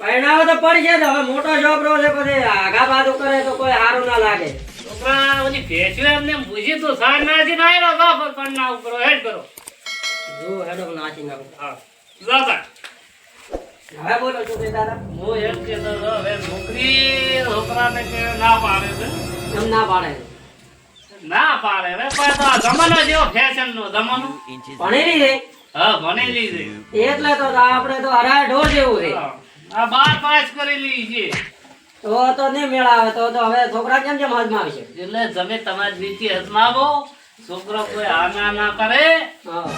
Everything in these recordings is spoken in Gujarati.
પરણાવો તો પડશે જ. હવે મોટો છોકરો છે પછી આગા બાજુ કરે તો કોઈ સારું ના લાગે. છોકરા ઓલી ભેંસ્યું એમને પૂછી તો સાર નાસી નાયરો તો પણ કણના ઉપર હેડ કરો. જો હેડો નાચી નાખો. હા. જાતા હવે બોલો છો તે દાદા હું એમ કહેતો હવે નોકરી છોકરાને કે ના પાડે છે? એમ ના પાડે? ના પાડે પણ તો જમાનો જેવો ફેશન નો જમાનો. ભણેલી છે? હા ભણેલી છે. એટલે તો આપણે તો હરાય ઢોર જેવું છે. આ બાર પાસ કરેલી છે. તો તો નહીં મેળાવે તો તો હવે છોકરા કેમ કેમ હાથમાં આવશે? એટલે તમે તમારી રીતે હજમાવો છોકરો કોઈ આના ના કરે હા.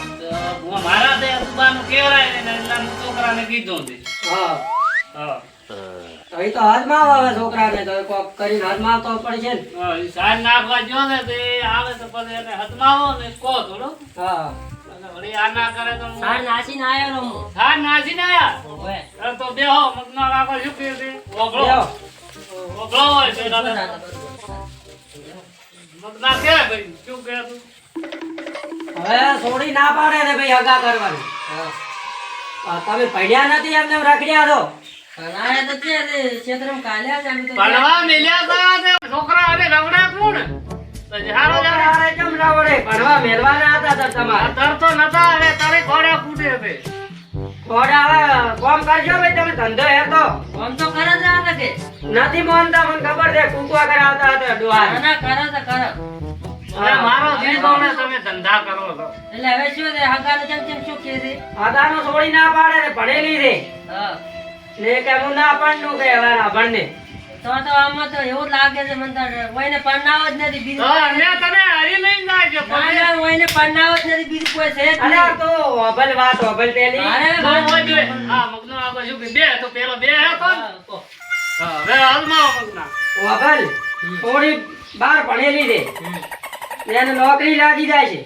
હું મારા તે અતુબાનું કહેવાય ને એટલે છોકરાને કીધું છે. હા. હા. તો એ તો હાથમાં આવે છોકરા છોકરાને તો કોક કરીને હાથમાં આવતો પડશે ને. સાર નાખવા જો ને તો એ આવે તો પછી એને હજમાવો ને કહો થોડો. હા. અને વળી આ ના કરે તો હું- સાર નાસીને આવ્યો રમો સાર નાસીને આયા? ઓવે. હવે તો બેહો મગનો રાખો શું કહે છે? ઓગળો. ઓગળો હોય છે દાદા. મગના કે ભાઈ શું તું હવે છોડી ના પાડે ને ભાઈ હગા કરવાની. તમે પડ્યા નથી એમને એમ રખડ્યા છો? તા તે છોકરા હવે રવડા કોણ? ભણવા મેળવાના હતા તો તમારે. તર તો નતા હવે તારે ઘોડા ફૂટે હવે ઘોડા હવે કોમ કરજો ભાઈ તમે ધંધો હે તો નથી મોનતા મને ખબર છે કુકવા કરાવતા હતા ડોહાને. હવે મારો જીવો ને તમે ધંધા કરો છો. આદાનો છોડી ના પાડે ને ભણેલી છે. ને કે હું ના પણ કે હવે ના ભણને એવું લાગે છે મને તો કોઈને પરણાવ જ નથી બીજું તો અમે તને હરી લઈને જાય છે ના, ના, કોઈને પરણાવ જ નથી બીજું કોઈ છે અરે તો અભલ વાત અભલ પેલી. મારે તો હોય હા મગનો આગળ શું બે તો પેલો બે હતો ને? હવે હાલમાં મગના અભલ થોડી બાર ભણેલી છે. એને નોકરી લાગી જાય છે.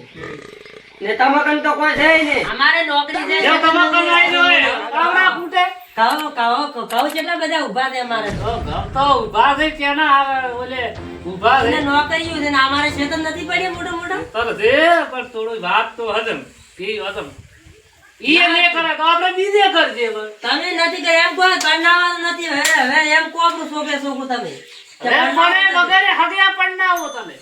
ને તમાકન તો કોઈ છે નહીં. અમારે નોકરી છે જો તમે કમાઈ લો કેટલા બધા ઊભા છે અમારે. તો. તો ઘર તો ઊભા થઈ ક્યાંના આવે ઓલે ઊભા અને થઈ છે ને અમારે ખેતર નથી પડ્યા મોટો મોટા તર પણ થોડું વાત તો હજમ. એ હજમ. ઈ નહીં કરે તો આપણે બીજે કરજે તમે નથી કર્યા એમ કોઈ પરણાવવાનું નથી. હવે હવે એમ કો શોકે શોભું તમે. મને. વગેરે હગિયા પણ ના આવો તમે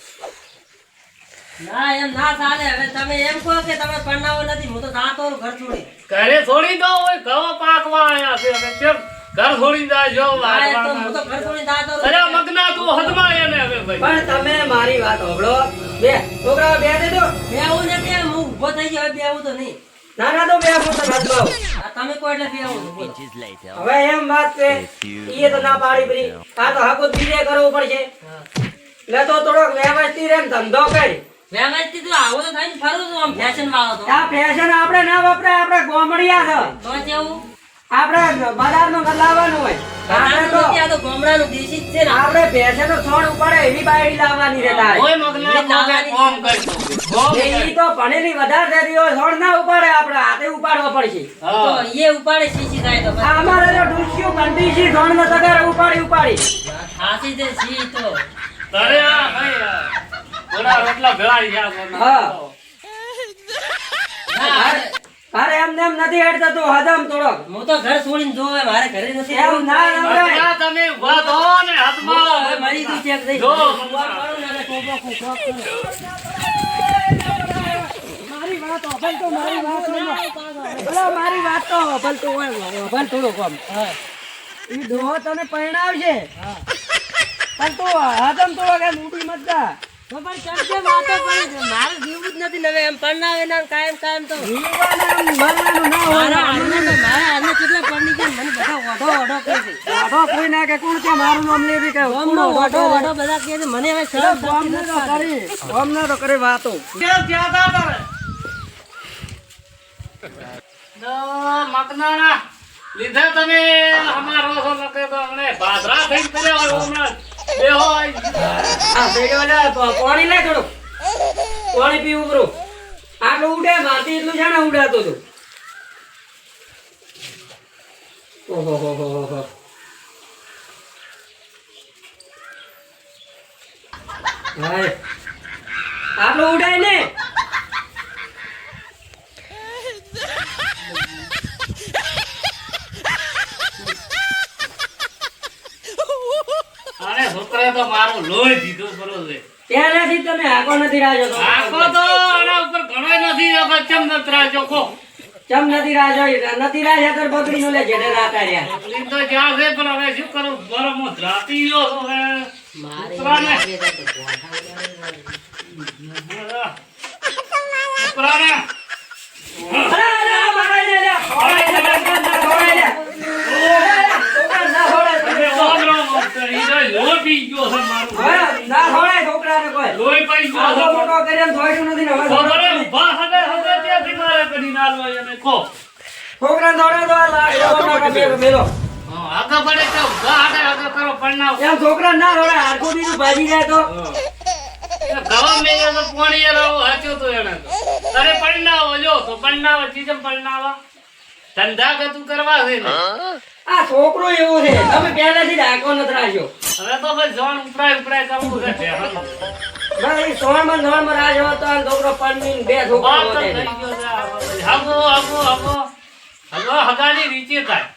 ના એમ ના ચાલે. હવે તમે એમ કહો કે તમે પરણાવો નથી હું તો જાતો ઘર છોડી. ઘરે છોડી દો હોય ઘઉં પાકવા આયા છે. અને કેમ? ઘર છોડી જાય જો હા, એ તો હું તો ઘર છોડી જાતો અરે મગના તું હદમાં એને હવે ભાઈ. પણ તમે મારી વાત સાંભળો બે છોકરાઓ બે દેજો બેહવું નથી હું ઊભો થઈ ગયો હવે તો નહીં. ના ના તો બે ફૂટ હાથમાં આ તમે કહો એટલે બેહવું હવે એમ વાત છે ઈએ તો ના પાડી પડી આ તો હકુત બીજે કરવું પડશે. લે તો થોડોક વ્યવસ્થિત એમ ધંધો કરી. વ્યવસ્થિત તો આવો તો થઈને ફરું છું આમ ફેશન વાળો તો. આ ફેશન આપણે ના વપરાય આપણે ગોમડિયા છે. તો કેવું આપણે બજારનું લાવવાનું હોય. આપણે તો નથી, આ તો ગામડાનું દેશી છે ને. આપણે ભેંસનો છોડ ઉપાડે એવી બાયડી લાવવાની તારે. મગના કોમ ને તો ભણેલી વધારે થતી હોય છોડ ના ઉપાડે આપણે હાથે ઉપાડવો પડશે. તો એ ઉપાડે શીશી થાય તો અમારે તો ડુસ્યું કંટીસી છોડ નો તગાર ઉપાડી ઉપાડી. સી તો. ભાઈ અરે એમ એમ નથી હેડતો તું હદમ થોડોક હું તો ઘર છોડીને જોવે મારે ઘરે નથી એમ ના ના તમે ઊભા થો ને હાથમાં. મરી ગયું છે કે જો, ઊભા કરો ને એટલે ટોપો ખૂંખો કરો. મારી વાત અભલ તો મારી વાત બોલો મારી વાત તો અભલ તો હોય અભલ થોડું કમ. હા. ઈ ડોહો તને પરણાવશે પણ તું હદમ થોડો કે મૂડી મત જા. તો પણ વાતો? જીવવું જ નથી હવે એમ પરણાવે ને કાયમ કાયમ તો જીવવાના આમ મરવાનું ના હોય મારા હાલને કેટલા પરણી ગયા મને બધા ઓઢો ઓઢો કહે છે વાઢો કોઈ ના કે કોણ કે મારું નામ લેવી કે ગામનો ઓઢો ઓઢો બધા કહે છે મને હવે શરમ ગોમ તો. કરી ગોમ તો કરી વાતો તારે? લીધે તમે અમારો છો નકે તો અમને ભાદરા થઈ પડ્યા હોય. આ પાણી લે થોડું. પાણી પીવું ઉભરું. આટલું ઉડે મારતી એટલું ને ઉડાતું હતું ઓહો, હો આટલું ઉડાય ને. મારું લોહી દીધું કરો છે. પહેલેથી તમે આકો નથી રાજો આકો તો આના ઉપર ઘણો નથી વખત ચમ નતરાજો કો ચમ નથી રાજો નથી રાજા તો બગડી નો લે જેડે રાતા રહ્યા બકરી તો જા છે પણ હવે શું કરું? બરો મો ધરાતી ગયો હવે. મારે ઉપરાને. ઉપરાને. અરે, અરે, આ બકરી લે, લે. ખોવાય લે, બકરી ના ખોવાય લે. છોકરા ના ખોવાય હવે તમે. ઓગળો મત. ઈ તો લોહી પી ગયો છે મારું. હવે ના ખોવાય છોકરાને મોટો કરીને નથી ને હવે હગે હગે ત્યાંથી મારે એને દોડે તો આ લાડ દોડવાનો કમેરો મેલો. આગળ પડે તો ઊભા હગે હગે કરો પરણાવ. એમ છોકરાને ના દોડે હાડકું બીજું ભાજી જાય તો ગવા મેલ્યો તો પોણીએ રહો, હાચ્યો તો એને. તારે પરણાવો જો તો ચીજમ પરણાવા. ધંધા ગતું કરવા છે ને. આ છોકરો એવો છે તમે પહેલેથી હાકો નથી રાખ્યો હવે તો બસ જવાન ઉપરાય ઉપરાય કરવું છે ઢેહાનું. સોળમાં ને રાજ હોત તો છોકરો પરણીને બે છોકરો વાત તો હોતે. થઈ ગયો છે આ વખતે. હગો, હગો, હગો. હગો હગાની રીચે થાય.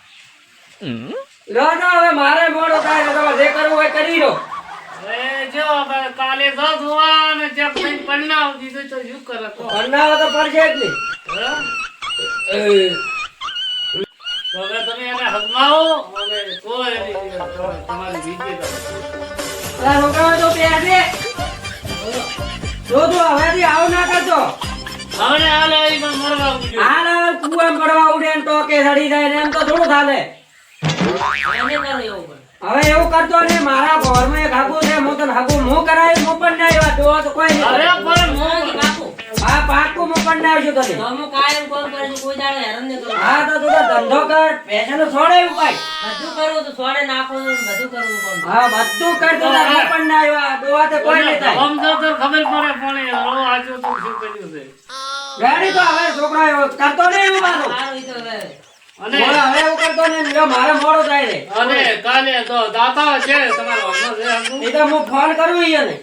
લો તો હવે મારે મોડો થાય તો તમારે જે કરવું હોય કરી લો જો હવે કાલે તો ધોવા અને ચેક થઈને પરણાવ દીધું તો શું કરે તો પડશે જ નહીં તો હવે તમે એને હગમાવો અને કહો તમારી રીચે થાય. તો. જો તું હવેથી આવું ના કરતો હવે હાલ આવી પણ મરવા ઉડ્યો. હાલ હવે પડવા ઉડે ને ટોકે સડી જાય ને એમ તો થોડું ચાલે. હવે એવું કરતો ને મારા ઘરમાં એક ખાકું છે હું તને હાગું હું કરાવી હું પણ ના આવ્યા તો તો કોઈ અરે પણ મોંઘી હું- બાપુ. હા પાકું હું પણ ના આવશું તો હું કાયમ કોમ કરે છે, કોઈ દાડો હેરાન નહીં કરું હા તો તું તો ધંધો કર. પૈસા નો છોડે ઉપાય બધું કરવું તો છોડે નાખો ને બધું કરવું કોમ. હા બધું કરતો તો હું પણ ના આવ્યા. દોવા તો કોઈ નહીં થાય. સમજો તો ખબર પડે પણ રો આજો તો શું કર્યું છે? ગાડી તો હવે છોકરો આવ્યો. કરતો નહીં હું તો હવે. અને હવે હું કરતો નહીં. મારે મોડો થાય રે. અને કાલે તો દાતા છે તમારો. એ તો હું ફોન કરું ને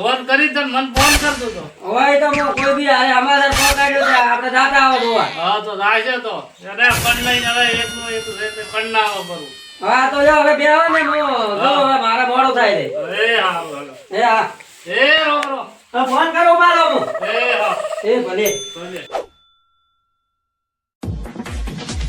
ફોન કરી તો મને ફોન કરતો તો. હવે તો હું કોઈ બી હારે અમારે પહોંચાડ્યો છે આપણે જાતા આવો જોવા હા તો રાશે તો. અરે પણ લઈને હવે એકનું એક છે તે આવો કરું હા તો જો હવે બેહો ને મો જો હવે મારે મોડો થાય રે એ હા એ હા. એ રો રો હવે ફોન કરો મારો એ હા. એ ભલે. ભલે.